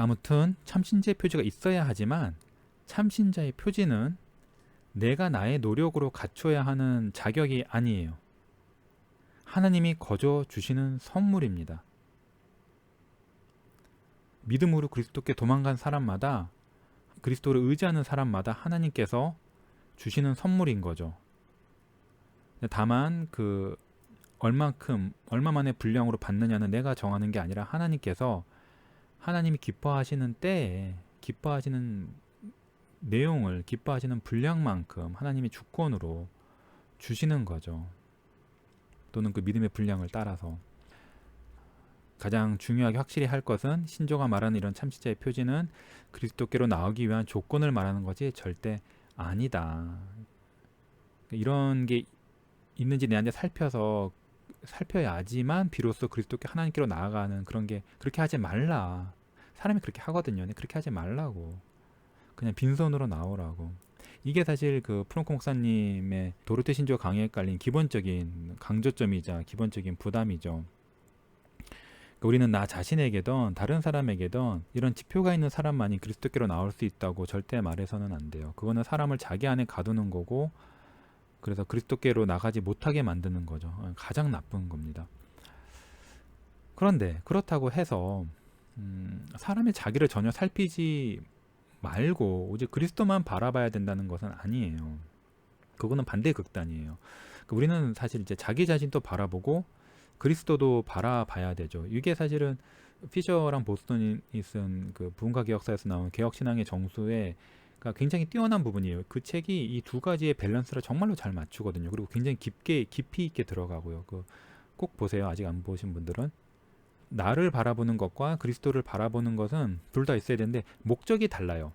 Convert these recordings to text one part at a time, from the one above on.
아무튼 참신자의 표지가 있어야 하지만 참신자의 표지는 내가 나의 노력으로 갖춰야 하는 자격이 아니에요. 하나님이 거저 주시는 선물입니다. 믿음으로 그리스도께 도망간 사람마다 그리스도를 의지하는 사람마다 하나님께서 주시는 선물인 거죠. 다만 그 얼만큼 얼마만의 분량으로 받느냐는 내가 정하는 게 아니라 하나님께서 하나님이 기뻐하시는 때에 기뻐하시는 내용을 기뻐하시는 분량만큼 하나님이 주권으로 주시는 거죠. 또는 그 믿음의 분량을 따라서 가장 중요하게 확실히 할 것은 신조가 말하는 이런 참신자의 표지는 그리스도께로 나오기 위한 조건을 말하는 것이 절대 아니다. 이런 게 있는지 내한테 살펴서 살펴야지만 비로소 그리스도께 하나님께로 나아가는 그런 게 그렇게 하지 말라. 사람이 그렇게 하거든요. 그렇게 하지 말라고. 그냥 빈손으로 나오라고. 이게 사실 그 프랑코 목사님의 도르테 신조 강의에 깔린 기본적인 강조점이자 기본적인 부담이죠. 그러니까 우리는 나 자신에게든 다른 사람에게든 이런 지표가 있는 사람만이 그리스도께로 나올 수 있다고 절대 말해서는 안 돼요. 그거는 사람을 자기 안에 가두는 거고 그래서 그리스도께로 나가지 못하게 만드는 거죠. 가장 나쁜 겁니다. 그런데 그렇다고 해서 음, 사람의 자기를 전혀 살피지 말고 오직 그리스도만 바라봐야 된다는 것은 아니에요. 그거는 반대 극단이에요. 그러니까 우리는 사실 이제 자기 자신도 바라보고 그리스도도 바라봐야 되죠. 이게 사실은 피셔랑 보스턴이 쓴 그 부흥과 개혁사에서 나온 개혁 신앙의 정수에 가 굉장히 뛰어난 부분이에요. 그 책이 이 두 가지의 밸런스를 정말로 잘 맞추거든요. 그리고 굉장히 깊게 깊이 있게 들어가고요. 그 꼭 보세요. 아직 안 보신 분들은 나를 바라보는 것과 그리스도를 바라보는 것은 둘 다 있어야 되는데 목적이 달라요.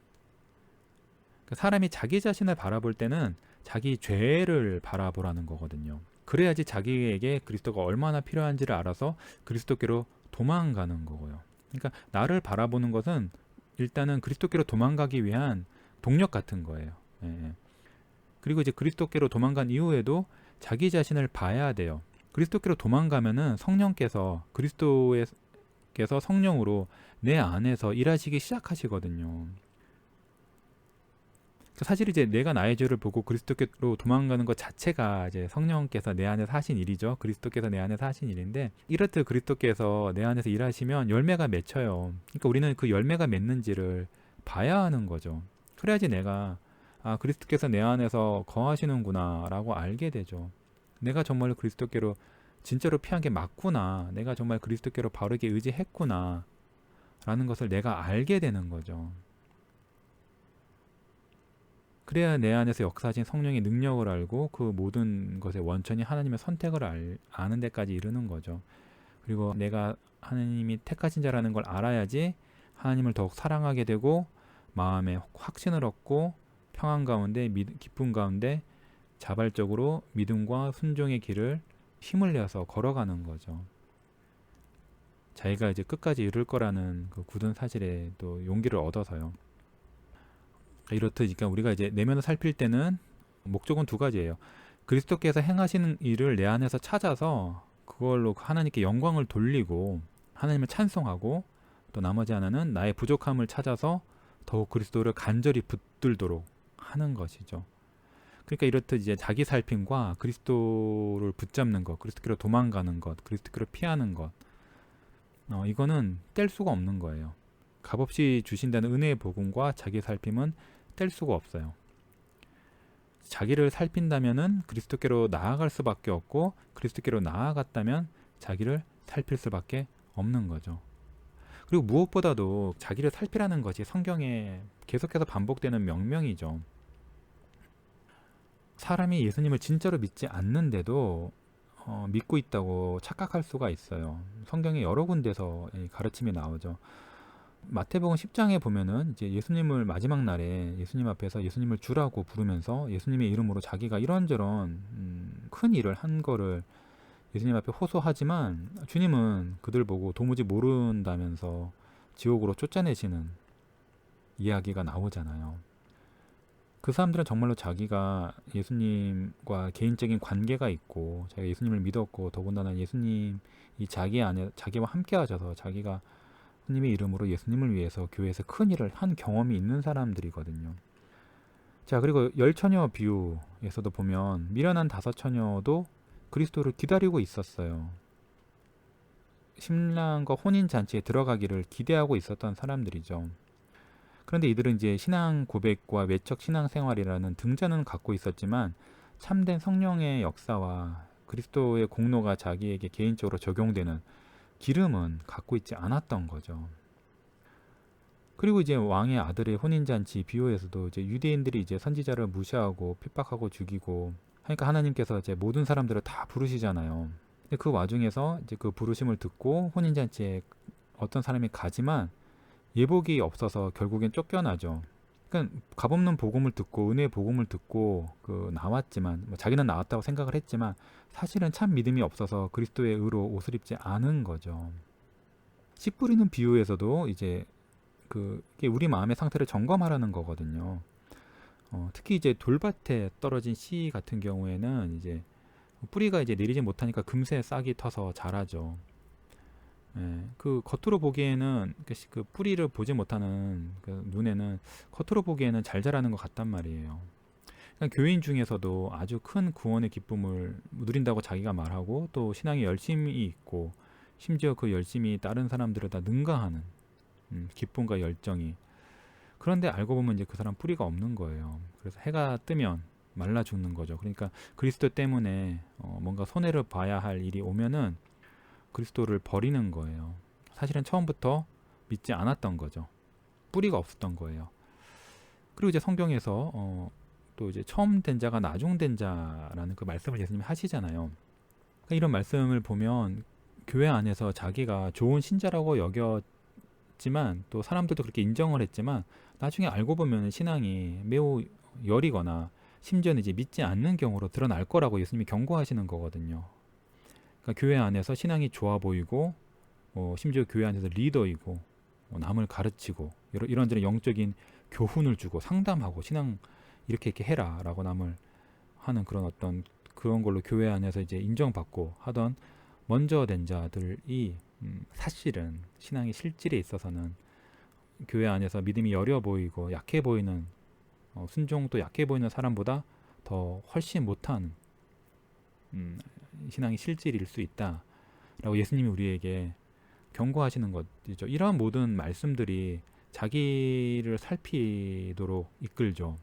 그러니까 사람이 자기 자신을 바라볼 때는 자기 죄를 바라보라는 거거든요. 그래야지 자기에게 그리스도가 얼마나 필요한지를 알아서 그리스도께로 도망가는 거고요. 그러니까 나를 바라보는 것은 일단은 그리스도께로 도망가기 위한 동력 같은 거예요. 예. 그리고 이제 그리스도께로 도망간 이후에도 자기 자신을 봐야 돼요. 그리스도께로 도망가면은 성령께서 그리스도께서 성령으로 내 안에서 일하시기 시작하시거든요. 사실 이제 내가 나의 죄를 보고 그리스도께로 도망가는 것 자체가 이제 성령께서 내 안에서 하신 일이죠. 그리스도께서 내 안에서 하신 일인데 이렇듯 그리스도께서 내 안에서 일하시면 열매가 맺혀요. 그러니까 우리는 그 열매가 맺는지를 봐야 하는 거죠. 그래야지 내가 아 그리스도께서 내 안에서 거하시는구나라고 알게 되죠. 내가 정말 그리스도께로 진짜로 피한 게 맞구나. 내가 정말 그리스도께로 바르게 의지했구나. 라는 것을 내가 알게 되는 거죠. 그래야 내 안에서 역사하신 성령의 능력을 알고 그 모든 것의 원천이 하나님의 선택을 알, 아는 데까지 이르는 거죠. 그리고 내가 하나님이 택하신 자라는 걸 알아야지 하나님을 더욱 사랑하게 되고 마음에 확신을 얻고 평안 가운데 기쁨 가운데 자발적으로 믿음과 순종의 길을 힘을 내서 걸어가는 거죠. 자기가 이제 끝까지 이룰 거라는 그 굳은 사실에 또 용기를 얻어서요. 이렇듯 그러니까 우리가 이제 내면을 살필 때는 목적은 두 가지예요. 그리스도께서 행하시는 일을 내 안에서 찾아서 그걸로 하나님께 영광을 돌리고 하나님을 찬송하고 또 나머지 하나는 나의 부족함을 찾아서 더욱 그리스도를 간절히 붙들도록 하는 것이죠. 그러니까 이렇듯 이제 자기 살핌과 그리스도를 붙잡는 것, 그리스도께로 도망가는 것, 그리스도께로 피하는 것, 어, 이거는 뗄 수가 없는 거예요. 값없이 주신다는 은혜의 복음과 자기 살핌은 뗄 수가 없어요. 자기를 살핀다면은 그리스도께로 나아갈 수밖에 없고 그리스도께로 나아갔다면 자기를 살필 수밖에 없는 거죠. 그리고 무엇보다도 자기를 살피라는 것이 성경에 계속해서 반복되는 명명이죠. 사람이 예수님을 진짜로 믿지 않는데도 어, 믿고 있다고 착각할 수가 있어요. 성경에 여러 군데서 가르침이 나오죠. 마태복음 10장에 보면은 이제 예수님을 마지막 날에 예수님 앞에서 예수님을 주라고 부르면서 예수님의 이름으로 자기가 이런저런 음, 큰 일을 한 거를 예수님 앞에 호소하지만 주님은 그들 보고 도무지 모른다면서 지옥으로 쫓아내시는 이야기가 나오잖아요. 그 사람들은 정말로 자기가 예수님과 개인적인 관계가 있고 자기가 예수님을 믿었고 더군다나 예수님이 자기 안에 자기와 함께 하셔서 자기가 예수님의 이름으로 예수님을 위해서 교회에서 큰 일을 한 경험이 있는 사람들이거든요. 자, 그리고 열 처녀 비유에서도 보면 미련한 다섯 처녀도 그리스도를 기다리고 있었어요. 신랑과 혼인 잔치에 들어가기를 기대하고 있었던 사람들이죠. 그런데 이들은 이제 신앙 고백과 외적 신앙 생활이라는 등잔은 갖고 있었지만 참된 성령의 역사와 그리스도의 공로가 자기에게 개인적으로 적용되는 기름은 갖고 있지 않았던 거죠. 그리고 이제 왕의 아들의 혼인잔치 비유에서도 이제 유대인들이 이제 선지자를 무시하고 핍박하고 죽이고 하니까 하나님께서 이제 모든 사람들을 다 부르시잖아요. 근데 그 와중에서 이제 그 부르심을 듣고 혼인잔치에 어떤 사람이 가지만 예복이 없어서 결국엔 쫓겨나죠. 그러니까 값없는 복음을 듣고 은혜의 복음을 듣고 그 나왔지만 뭐 자기는 나왔다고 생각을 했지만 사실은 참 믿음이 없어서 그리스도의 의로 옷을 입지 않은 거죠. 씨 뿌리는 비유에서도 이제 그 우리 마음의 상태를 점검하라는 거거든요. 어, 특히 이제 돌밭에 떨어진 씨 같은 경우에는 이제 뿌리가 이제 내리지 못하니까 금세 싹이 터서 자라죠. 예, 그 겉으로 보기에는 그, 그 뿌리를 보지 못하는 그 눈에는 겉으로 보기에는 잘 자라는 것 같단 말이에요. 그러니까 교인 중에서도 아주 큰 구원의 기쁨을 누린다고 자기가 말하고 또 신앙에 열심이 있고 심지어 그 열심이 다른 사람들을 다 능가하는 음, 기쁨과 열정이 그런데 알고 보면 이제 그 사람 뿌리가 없는 거예요. 그래서 해가 뜨면 말라 죽는 거죠. 그러니까 그리스도 때문에 어, 뭔가 손해를 봐야 할 일이 오면은 그리스도를 버리는 거예요. 사실은 처음부터 믿지 않았던 거죠. 뿌리가 없었던 거예요. 그리고 이제 성경에서 어, 또 이제 처음 된 자가 나중 된 자라는 그 말씀을 예수님이 하시잖아요. 그러니까 이런 말씀을 보면 교회 안에서 자기가 좋은 신자라고 여겼 지만 또 사람들도 그렇게 인정을 했지만 나중에 알고 보면 신앙이 매우 여리거나 심지어는 이제 믿지 않는 경우로 드러날 거라고 예수님이 경고하시는 거거든요. 그러니까 교회 안에서 신앙이 좋아 보이고 어, 심지어 교회 안에서 리더이고 어, 남을 가르치고 이런 이런저런 영적인 교훈을 주고 상담하고 신앙 이렇게 이렇게 해라라고 남을 하는 그런 어떤 그런 걸로 교회 안에서 이제 인정받고 하던 먼저 된 자들이 음, 사실은 신앙의 실질에 있어서는 교회 안에서 믿음이 여려 보이고 약해 보이는 어, 순종도 약해 보이는 사람보다 더 훨씬 못한 음, 신앙이 실질일 수 있다라고 예수님이 우리에게 경고하시는 것이죠. 이러한 모든 말씀들이 자기를 살피도록 이끌죠.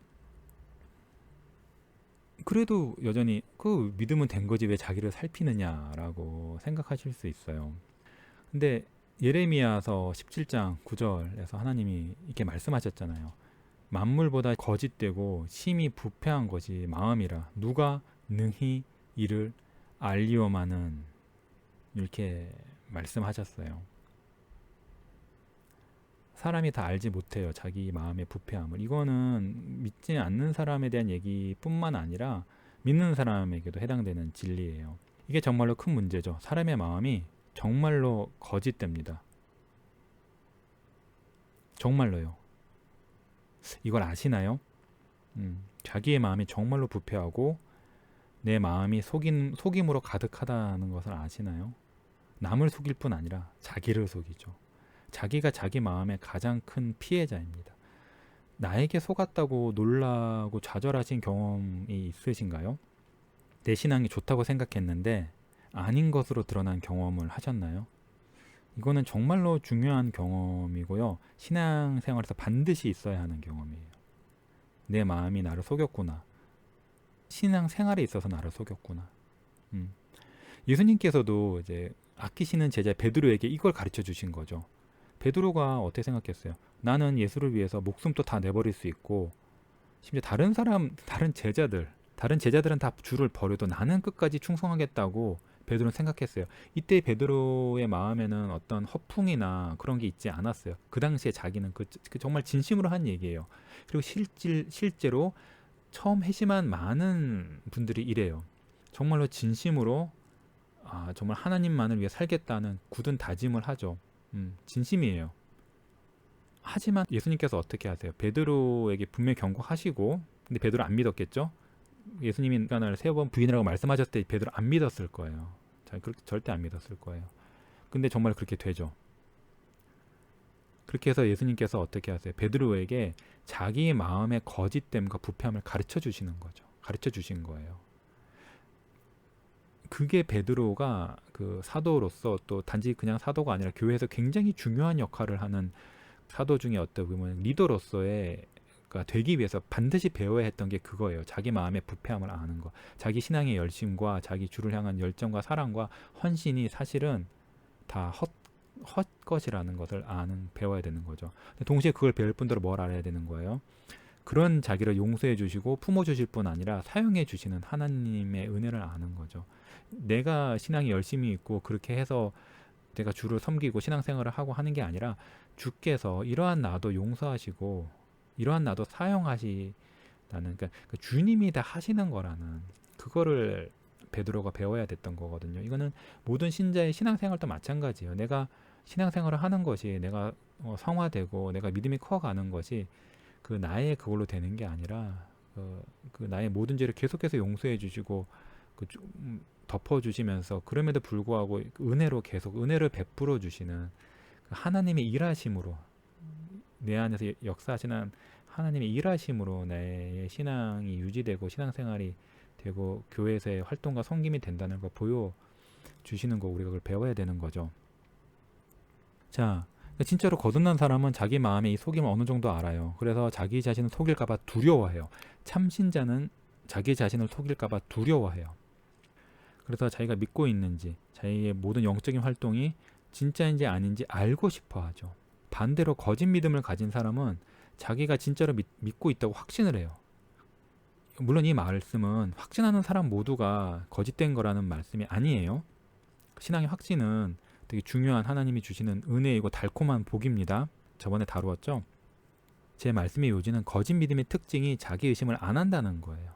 그래도 여전히 그 믿음은 된 거지 왜 자기를 살피느냐라고 생각하실 수 있어요. 근데 예레미야서 17장 9절에서 하나님이 이렇게 말씀하셨잖아요. 만물보다 거짓되고 심히 부패한 것이 마음이라 누가 능히 이를 알리오마는 이렇게 말씀하셨어요. 사람이 다 알지 못해요. 자기 마음의 부패함을. 이거는 믿지 않는 사람에 대한 얘기뿐만 아니라 믿는 사람에게도 해당되는 진리예요. 이게 정말로 큰 문제죠. 사람의 마음이 정말로 거짓됩니다. 정말로요. 이걸 아시나요? 음, 자기의 마음이 정말로 부패하고 내 마음이 속인, 속임으로 가득하다는 것을 아시나요? 남을 속일 뿐 아니라 자기를 속이죠. 자기가 자기 마음의 가장 큰 피해자입니다. 나에게 속았다고 놀라고 좌절하신 경험이 있으신가요? 내 신앙이 좋다고 생각했는데 아닌 것으로 드러난 경험을 하셨나요? 이거는 정말로 중요한 경험이고요. 신앙생활에서 반드시 있어야 하는 경험이에요. 내 마음이 나를 속였구나. 신앙 생활에 있어서 나를 속였구나. 음. 예수님께서도 이제 아끼시는 제자 베드로에게 이걸 가르쳐 주신 거죠. 베드로가 어떻게 생각했어요? 나는 예수를 위해서 목숨도 다 내버릴 수 있고 심지어 다른 사람, 다른 제자들, 다른 제자들은 다 주를 버려도 나는 끝까지 충성하겠다고 베드로는 생각했어요. 이때 베드로의 마음에는 어떤 허풍이나 그런 게 있지 않았어요. 그 당시에 자기는 그, 그 정말 진심으로 한 얘기예요. 그리고 실질 실제로 처음 회심한 많은 분들이 이래요. 정말로 진심으로 아, 정말 하나님만을 위해 살겠다는 굳은 다짐을 하죠. 음, 진심이에요. 하지만 예수님께서 어떻게 하세요? 베드로에게 분명히 경고하시고 근데 베드로 안 믿었겠죠? 예수님이 인간을 세 번 부인이라고 말씀하셨을 때 베드로 안 믿었을 거예요. 자, 그렇게 절대 안 믿었을 거예요. 근데 정말 그렇게 되죠. 그렇게 해서 예수님께서 어떻게 하세요? 베드로에게 자기 마음의 거짓됨과 부패함을 가르쳐 주시는 거죠. 가르쳐 주신 거예요. 그게 베드로가 그 사도로서 또 단지 그냥 사도가 아니라 교회에서 굉장히 중요한 역할을 하는 사도 중에 어떤 보면 리더로서의 가 되기 위해서 반드시 배워야 했던 게 그거예요. 자기 마음의 부패함을 아는 거. 자기 신앙의 열심과 자기 주를 향한 열정과 사랑과 헌신이 사실은 다 헛, 헛것이라는 것을 아는 배워야 되는 거죠. 동시에 그걸 배울 뿐더러 뭘 알아야 되는 거예요. 그런 자기를 용서해 주시고 품어 주실 뿐 아니라 사용해 주시는 하나님의 은혜를 아는 거죠. 내가 신앙이 열심히 있고 그렇게 해서 내가 주를 섬기고 신앙생활을 하고 하는 게 아니라 주께서 이러한 나도 용서하시고 이러한 나도 사용하시다는 그러니까 그 주님이 다 하시는 거라는 그거를 베드로가 배워야 됐던 거거든요. 이거는 모든 신자의 신앙생활도 마찬가지예요. 내가 신앙생활을 하는 것이 내가 어, 성화되고 내가 믿음이 커가는 것이 그 나의 그걸로 되는 게 아니라 그, 그 나의 모든 죄를 계속해서 용서해 주시고 그좀 덮어 주시면서 그럼에도 불구하고 그 은혜로 계속 은혜를 베풀어 주시는 그 하나님의 일하심으로 내 안에서 역사하시는 하나님의 일하심으로 내 신앙이 유지되고 신앙생활이 되고 교회에서의 활동과 섬김이 된다는 걸 보여 주시는 거 우리가 그걸 배워야 되는 거죠. 자, 진짜로 거듭난 사람은 자기 마음의 이 속임을 어느 정도 알아요. 그래서 자기 자신을 속일까봐 두려워해요. 참신자는 자기 자신을 속일까봐 두려워해요. 그래서 자기가 믿고 있는지, 자기의 모든 영적인 활동이 진짜인지 아닌지 알고 싶어 하죠. 반대로 거짓 믿음을 가진 사람은 자기가 진짜로 믿, 믿고 있다고 확신을 해요. 물론 이 말씀은 확신하는 사람 모두가 거짓된 거라는 말씀이 아니에요. 신앙의 확신은 되게 중요한 하나님이 주시는 은혜이고 달콤한 복입니다. 저번에 다루었죠. 제 말씀의 요지는 거짓 믿음의 특징이 자기 의심을 안 한다는 거예요.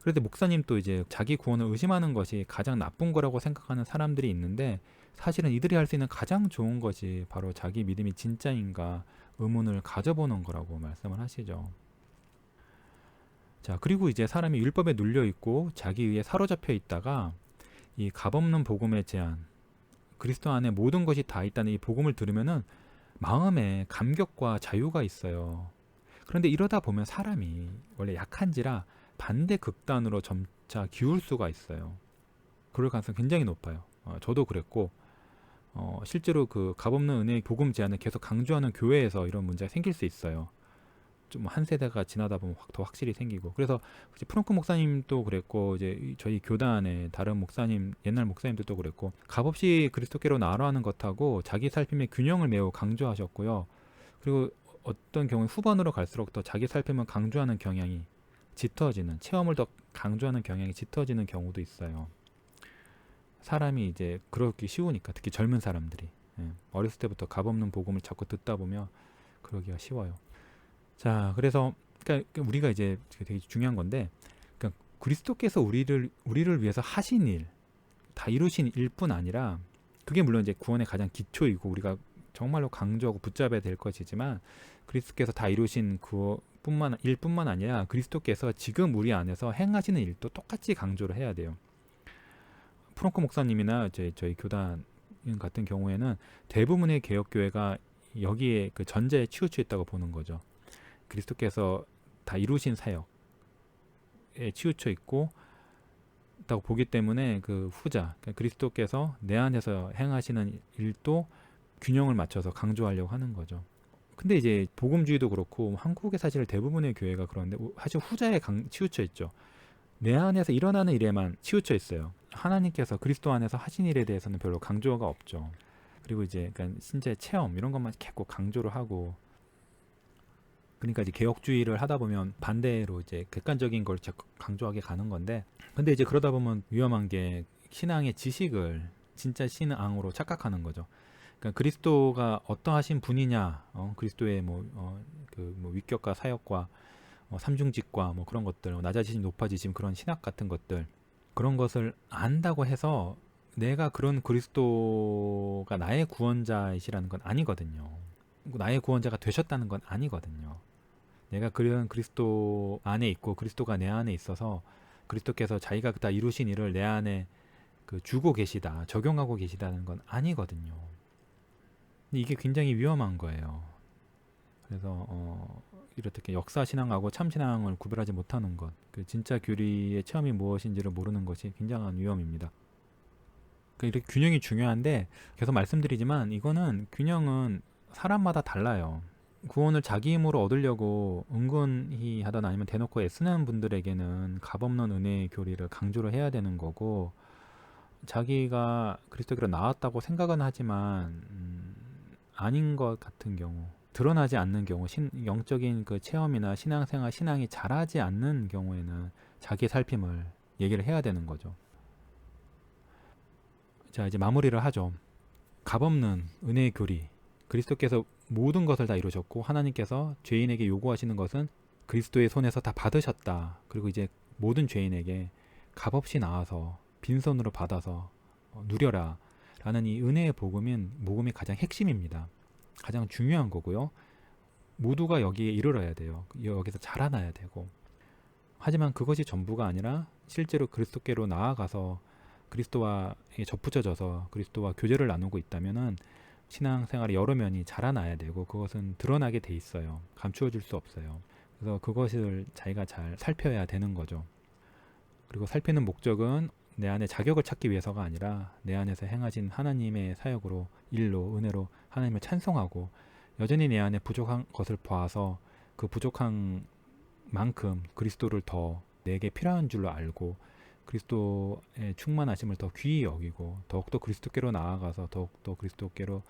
그런데 목사님 또 이제 자기 구원을 의심하는 것이 가장 나쁜 거라고 생각하는 사람들이 있는데 사실은 이들이 할 수 있는 가장 좋은 것이 바로 자기 믿음이 진짜인가 의문을 가져보는 거라고 말씀을 하시죠. 자, 그리고 이제 사람이 율법에 눌려 있고 자기 의에 사로잡혀 있다가 이 값없는 복음의 제안, 그리스도 안에 모든 것이 다 있다는 이 복음을 들으면은 마음에 감격과 자유가 있어요. 그런데 이러다 보면 사람이 원래 약한지라 반대 극단으로 점차 기울 수가 있어요. 그럴 가능성이 굉장히 높아요. 어, 저도 그랬고 어, 실제로 그 값없는 은혜의 복음 제안을 계속 강조하는 교회에서 이런 문제가 생길 수 있어요. 좀 한 세대가 지나다 보면 확, 더 확실히 생기고 그래서 프랑크 목사님도 그랬고 이제 저희 교단의 다른 목사님 옛날 목사님들도 그랬고 값없이 그리스도께로 나아가는 것하고 자기 살핌의 균형을 매우 강조하셨고요. 그리고 어떤 경우 후반으로 갈수록 더 자기 살핌을 강조하는 경향이 짙어지는 체험을 더 강조하는 경향이 짙어지는 경우도 있어요. 사람이 이제 그러기 쉬우니까 특히 젊은 사람들이 예, 어렸을 때부터 값없는 복음을 자꾸 듣다 보면 그러기가 쉬워요. 자, 그래서 그러니까 우리가 이제 되게 중요한 건데 그러니까 그리스도께서 우리를 우리를 위해서 하신 일, 다 이루신 일뿐 아니라 그게 물론 이제 구원의 가장 기초이고 우리가 정말로 강조하고 붙잡아야 될 것이지만 그리스도께서 다 이루신 그 뿐만 일뿐만 아니라 그리스도께서 지금 우리 안에서 행하시는 일도 똑같이 강조를 해야 돼요. 프랑크 목사님이나 저희, 저희 교단 같은 경우에는 대부분의 개혁 교회가 여기에 그 전제에 치우쳐 있다고 보는 거죠. 그리스도께서 다 이루신 사역에 치우쳐 있고 있다고 보기 때문에 그 후자 그러니까 그리스도께서 내 안에서 행하시는 일도 균형을 맞춰서 강조하려고 하는 거죠. 근데 이제 복음주의도 그렇고 한국의 사실 대부분의 교회가 그런데 사실 후자에 강, 치우쳐 있죠. 내 안에서 일어나는 일에만 치우쳐 있어요. 하나님께서 그리스도 안에서 하신 일에 대해서는 별로 강조가 없죠. 그리고 이제 그러니까 신체 체험 이런 것만 계속 강조를 하고 그러니까 이제 개혁주의를 하다 보면 반대로 이제 객관적인 걸 강조하게 가는 건데 근데 이제 그러다 보면 위험한 게 신앙의 지식을 진짜 신앙으로 착각하는 거죠. 그러니까 그리스도가 어떠하신 분이냐, 어, 그리스도의 뭐, 어, 그 뭐 위격과 사역과 어, 삼중직과 뭐 그런 것들, 뭐 낮아지심, 높아지심 그런 신학 같은 것들 그런 것을 안다고 해서 내가 그런 그리스도가 나의 구원자이시라는 건 아니거든요. 나의 구원자가 되셨다는 건 아니거든요. 내가 그런 그리스도 안에 있고 그리스도가 내 안에 있어서 그리스도께서 자기가 다 이루신 일을 내 안에 그 주고 계시다, 적용하고 계시다는 건 아니거든요. 이게 굉장히 위험한 거예요. 그래서 어, 이렇게 역사 신앙하고 참 신앙을 구별하지 못하는 것, 그 진짜 교리의 체험이 무엇인지를 모르는 것이 굉장한 위험입니다. 그 이렇게 균형이 중요한데 계속 말씀드리지만 이거는 균형은 사람마다 달라요. 구원을 자기 힘으로 얻으려고 은근히 하든 아니면 대놓고 애쓰는 분들에게는 값없는 은혜의 교리를 강조를 해야 되는 거고 자기가 그리스도교로 나왔다고 생각은 하지만 음, 아닌 것 같은 경우 드러나지 않는 경우 신, 영적인 그 체험이나 신앙생활 신앙이 자라지 않는 경우에는 자기 살핌을 얘기를 해야 되는 거죠. 자 이제 마무리를 하죠. 값없는 은혜의 교리 그리스도께서 모든 것을 다 이루셨고 하나님께서 죄인에게 요구하시는 것은 그리스도의 손에서 다 받으셨다. 그리고 이제 모든 죄인에게 값없이 나와서 빈손으로 받아서 어, 누려라. 라는 이 은혜의 복음인 복음이 가장 핵심입니다. 가장 중요한 거고요. 모두가 여기에 이르러야 돼요. 여기서 자라나야 되고. 하지만 그것이 전부가 아니라 실제로 그리스도께로 나아가서 그리스도와 접붙여져서 그리스도와 교제를 나누고 있다면은 신앙생활의 여러 면이 자라나야 되고 그것은 드러나게 돼 있어요. 감추어질 수 없어요. 그래서 그것을 자기가 잘 살펴야 되는 거죠. 그리고 살피는 목적은 내 안에 자격을 찾기 위해서가 아니라 내 안에서 행하신 하나님의 사역으로 일로 은혜로 하나님을 찬송하고 여전히 내 안에 부족한 것을 보아서 그 부족한 만큼 그리스도를 더 내게 필요한 줄로 알고 그리스도의 충만하심을 더 귀히 여기고 더욱더 그리스도께로 나아가서 더욱더 그리스도께로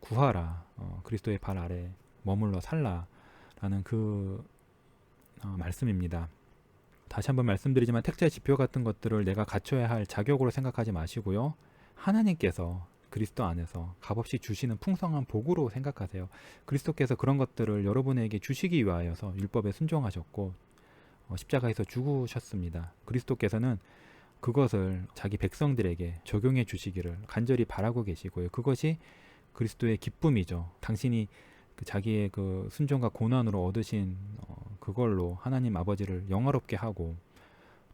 구하라 어, 그리스도의 발 아래 머물러 살라라는 그 어, 말씀입니다. 다시 한번 말씀드리지만 택자 지표 같은 것들을 내가 갖춰야 할 자격으로 생각하지 마시고요. 하나님께서 그리스도 안에서 값없이 주시는 풍성한 복으로 생각하세요. 그리스도께서 그런 것들을 여러분에게 주시기 위하여서 율법에 순종하셨고 어, 십자가에서 죽으셨습니다. 그리스도께서는 그것을 자기 백성들에게 적용해 주시기를 간절히 바라고 계시고요. 그것이 그리스도의 기쁨이죠. 당신이 그 자기의 그 순종과 고난으로 얻으신 어, 그걸로 하나님 아버지를 영화롭게 하고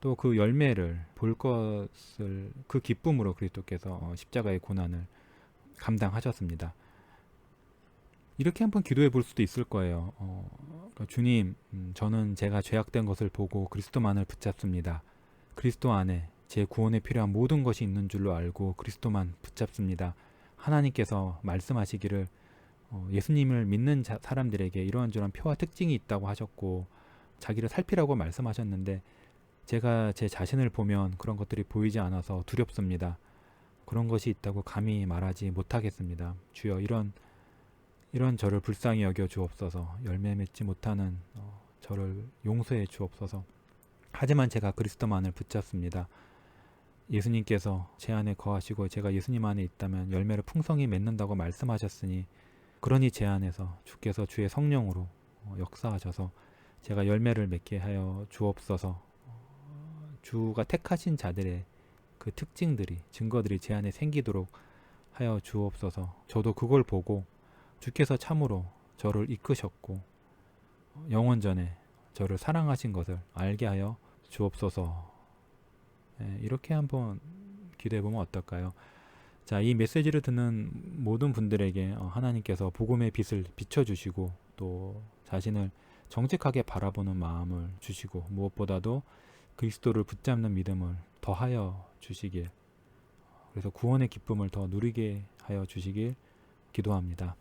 또 그 열매를 볼 것을 그 기쁨으로 그리스도께서 어, 십자가의 고난을 감당하셨습니다. 이렇게 한번 기도해 볼 수도 있을 거예요. 어, 그러니까 주님, 음, 저는 제가 죄악된 것을 보고 그리스도만을 붙잡습니다. 그리스도 안에 제 구원에 필요한 모든 것이 있는 줄로 알고 그리스도만 붙잡습니다. 하나님께서 말씀하시기를 어, 예수님을 믿는 자, 사람들에게 이러한저런 표와 특징이 있다고 하셨고 자기를 살피라고 말씀하셨는데 제가 제 자신을 보면 그런 것들이 보이지 않아서 두렵습니다. 그런 것이 있다고 감히 말하지 못하겠습니다. 주여 이런 이런 저를 불쌍히 여겨 주옵소서 열매 맺지 못하는 어, 저를 용서해 주옵소서 하지만 제가 그리스도만을 붙잡습니다. 예수님께서 제 안에 거하시고 제가 예수님 안에 있다면 열매를 풍성히 맺는다고 말씀하셨으니 그러니 제 안에서 주께서 주의 성령으로 어, 역사하셔서 제가 열매를 맺게 하여 주옵소서. 어, 주가 택하신 자들의 그 특징들이 증거들이 제 안에 생기도록 하여 주옵소서. 저도 그걸 보고 주께서 참으로 저를 이끄셨고 영원전에 저를 사랑하신 것을 알게 하여 주옵소서. 예, 이렇게 한번 기도해 보면 어떨까요? 자, 이 메시지를 듣는 모든 분들에게 어, 하나님께서 복음의 빛을 비춰주시고 또 자신을 정직하게 바라보는 마음을 주시고 무엇보다도 그리스도를 붙잡는 믿음을 더하여 주시길 그래서 구원의 기쁨을 더 누리게 하여 주시길 기도합니다.